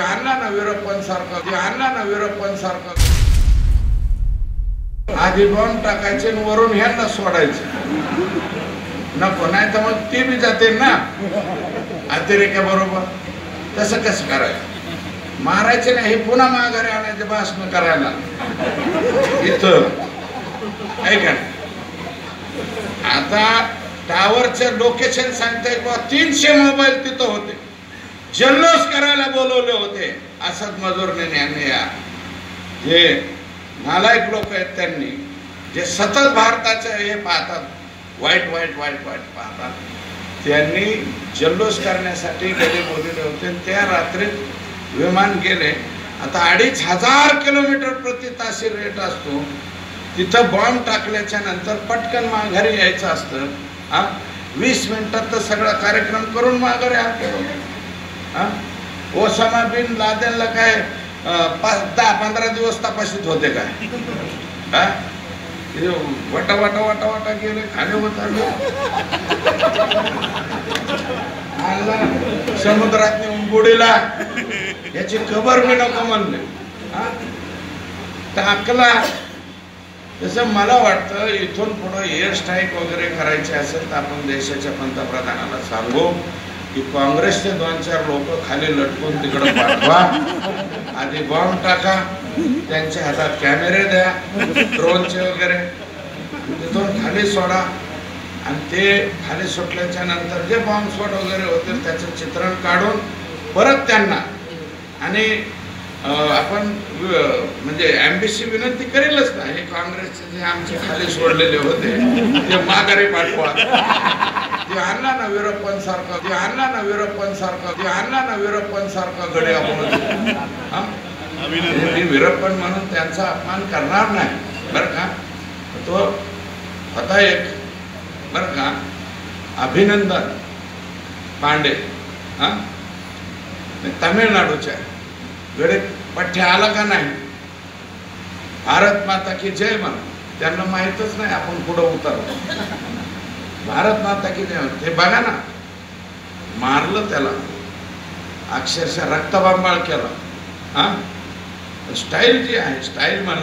ते आणला ना विरप्पन सारखं? ते आणला ना विरप्पन सारखं? आधी बॉम्ब टाकायचे वरून ह्यांना सोडायचे. नको नाही तर मग ते बी जाते ना. अतिरेक्या बरोबर. तसं कसं करायचं? मारायचे नाही हे पुन्हा माघारी आणायचे भाषण करायला. इथं. ऐका आता टावरचं लोकेशन सांगताय बा तीनशे मोबाईल तिथं होते. जल्लोष करायला बोलवले होते. असद मजूरने यांनी या. जे नालायक लोक आहेत त्यांनी जे सतत भारताचं हे पाहतात वाईट वाईट वाईट वाईट पाहतात त्यांनी जल्लोष करण्यासाठी गेले बोललेले होते. त्या रात्रीत विमान गेले. आता अडीच हजार किलोमीटर प्रति तासी रेट असतो. तिथं बॉम्ब टाकल्याच्या नंतर पटकन माघारी यायचं असतं. हा? वीस मिनिटात तर सगळा कार्यक्रम करून माघारी आलो. ओसामा बिन लादेनला काय पाच दहा पंधरा दिवस तपासित होते काय? हा? वटा वटा वटा वटा गेले खाली आणला समुद्रात नेऊन बुडीला याची खबर मी नको म्हणले. हा? टाकला. तसं मला वाटतं इथून पुढं एअर स्ट्राईक वगैरे करायचे असेल तर आपण देशाच्या पंतप्रधानाला सांगू. की काँग्रेसचे दोन चार लोक खाली लटकून तिकडं पाठवा. आधी बॉम्ब टाका. त्यांच्या हातात कॅमेरे द्या. ड्रोनचे वगैरे. तिथून खाली सोडा. आणि ते खाली सुटल्याच्या नंतर जे बॉम्ब स्फोट वगैरे होते त्याचं चित्रण काढून परत त्यांना. आणि आपण म्हणजे एमबीसी विनंती करेलच ना. हे काँग्रेसचे जे आमचे खाली सोडलेले होते ते माघारी पाठवा. आणला ना विरप्पन सारखं ते आणला ना विरप्पन सारखं ते आणला ना विरप्पन सारखं गडे आपण हा? मी विरप्पन म्हणून त्यांचा अपमान करणार नाही. बरं का? तो होता एक बरं का? अभिनंदन पांडे. हा? तामिळनाडूच्या गडे पठ्ठ्या आला का नाही? भारत माता की जय म्हण त्यांना माहीतच नाही आपण पुढं उतरलो. भारत माता की जय ते बघा ना. मारलं त्याला. अक्षरशः रक्तबांबाळ केला. हा? स्टाईल जी आहे स्टाईल म्हण